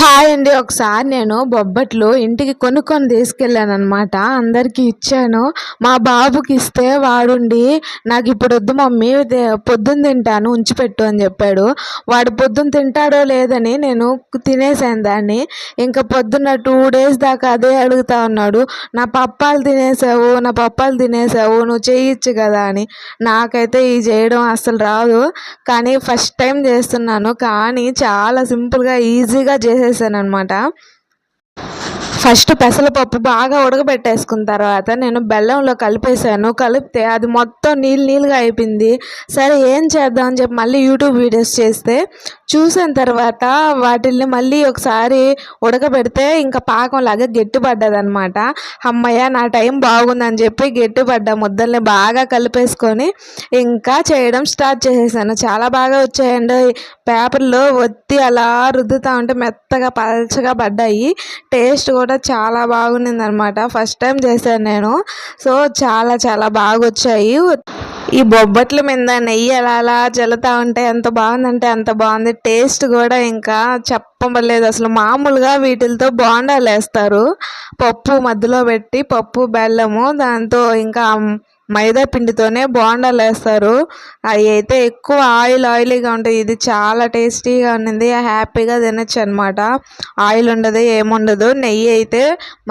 Hi అండి. ఒకసారి నేను బొబ్బట్లు ఇంటికి కొనుక్కొని తీసుకెళ్ళాను అనమాట అందరికీ ఇచ్చాను. మా బాబుకి ఇస్తే వాడుండి. నాకు ఇప్పుడు వద్దు మమ్మీ పొద్దున్న తింటాను ఉంచిపెట్టు అని చెప్పాడు. వాడు పొద్దున్న తింటాడో లేదని నేను తినేసాను దాన్ని. ఇంకా పొద్దున్న టూ డేస్ దాకా అదే అడుగుతా ఉన్నాడు. నా పప్పాలు తినేసావు నా పప్పాలు తినేసావు నువ్వు చేయొచ్చు కదా అని. నాకైతే ఈ చేయడం అసలు రాదు. కానీ ఫస్ట్ టైం చేస్తున్నాను. కానీ చాలా సింపుల్గా ఈజీగా చేసే అనమాట ఫస్ట్ పెసరపప్పు బాగా ఉడకబెట్టేసుకున్న తర్వాత నేను బెల్లంలో కలిపేసాను కలిపితే అది మొత్తం నీళ్ళు నీళ్ళుగా అయిపోయింది. సరే ఏం చేద్దాం అని చెప్పి మళ్ళీ యూట్యూబ్ వీడియోస్ చేస్తే చూసిన తర్వాత వాటిల్ని మళ్ళీ ఒకసారి ఉడకబెడితే ఇంకా పాకం లాగా గట్టిపడ్డది అనమాట అమ్మయ్య నా టైం బాగుందని చెప్పి గట్టిపడ్డ ముద్దల్ని బాగా కలిపేసుకొని ఇంకా చేయడం స్టార్ట్ చేసేసాను. చాలా బాగా వచ్చాయండి. పేపర్లో ఒత్తి అలా రుద్దుతా ఉంటే మెత్తగా పలచగా పడ్డాయి. టేస్ట్ కూడా చాలా బాగుండింది అనమాట ఫస్ట్ టైం చేశాను నేను. సో చాలా చాలా బాగా వచ్చాయి ఈ బొబ్బట్ల మీద నెయ్యి అలా అలా జల్లుతూ ఉంటే ఎంత బాగుందంటే అంత బాగుంది. టేస్ట్ కూడా ఇంకా చెప్పలేదు అసలు మామూలుగా వీటితో బోండాలు వేస్తారు పప్పు మధ్యలో పెట్టి పప్పు బెల్లము దాంతో ఇంకా మైదా పిండితోనే బోండాలు వేస్తారు. అవి అయితే ఎక్కువ ఆయిల్ ఆయిలీగా ఉంటాయి. ఇది చాలా టేస్టీగా ఉన్నింది. హ్యాపీగా తినచ్చు అనమాట ఆయిల్ ఉండదు ఏముండదు. నెయ్యి అయితే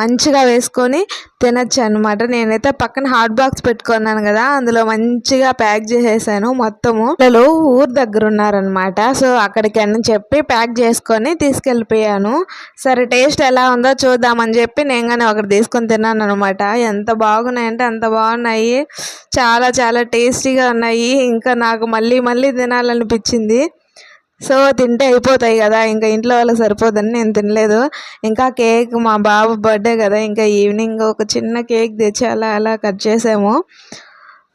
మంచిగా వేసుకొని తినచ్చు అనమాట నేనైతే పక్కన హాట్ బాక్స్ పెట్టుకున్నాను కదా అందులో మంచిగా ప్యాక్ చేసేసాను మొత్తము. పిల్లలు ఊరు దగ్గర ఉన్నారనమాట. సో అక్కడికి అని చెప్పి ప్యాక్ చేసుకొని తీసుకెళ్ళిపోయాను. సరే టేస్ట్ ఎలా ఉందో చూద్దామని చెప్పి నేను కానీ ఒకటి తీసుకొని తిన్నాను అనమాట ఎంత బాగున్నాయంటే అంత బాగున్నాయి. చాలా చాలా టేస్టీగా ఉన్నాయి. ఇంకా నాకు మళ్ళీ మళ్ళీ తినాలనిపించింది. సో తింటే అయిపోతాయి కదా ఇంకా ఇంట్లో వాళ్ళకి సరిపోదని నేను తినలేదు. ఇంకా కేక్ మా బాబు బర్త్డే కదా ఇంకా ఈవినింగ్ ఒక చిన్న కేక్ తెచ్చి అలా అలా కట్ చేసాము.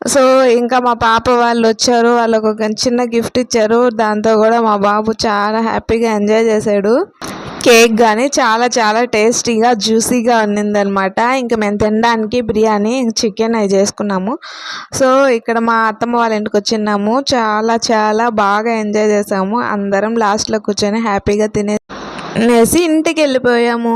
సో ఇంకా మా పాప వాళ్ళు వచ్చారు వాళ్ళకు ఒక చిన్న గిఫ్ట్ ఇచ్చారు. దాంతో కూడా మా బాబు చాలా హ్యాపీగా ఎంజాయ్ చేశాడు. కేక్ కానీ చాలా చాలా టేస్టీగా జ్యూసీగా ఉన్నిందనమాట. ఇంకా మేము తినడానికి బిర్యానీ చికెన్ అవి చేసుకున్నాము. సో ఇక్కడ మా అత్తమ్మ వాళ్ళ ఇంటికి వచ్చినాము చాలా చాలా బాగా ఎంజాయ్ చేసాము. అందరం లాస్ట్లో కూర్చొని హ్యాపీగా తినేసి ఇంటికి వెళ్ళిపోయాము.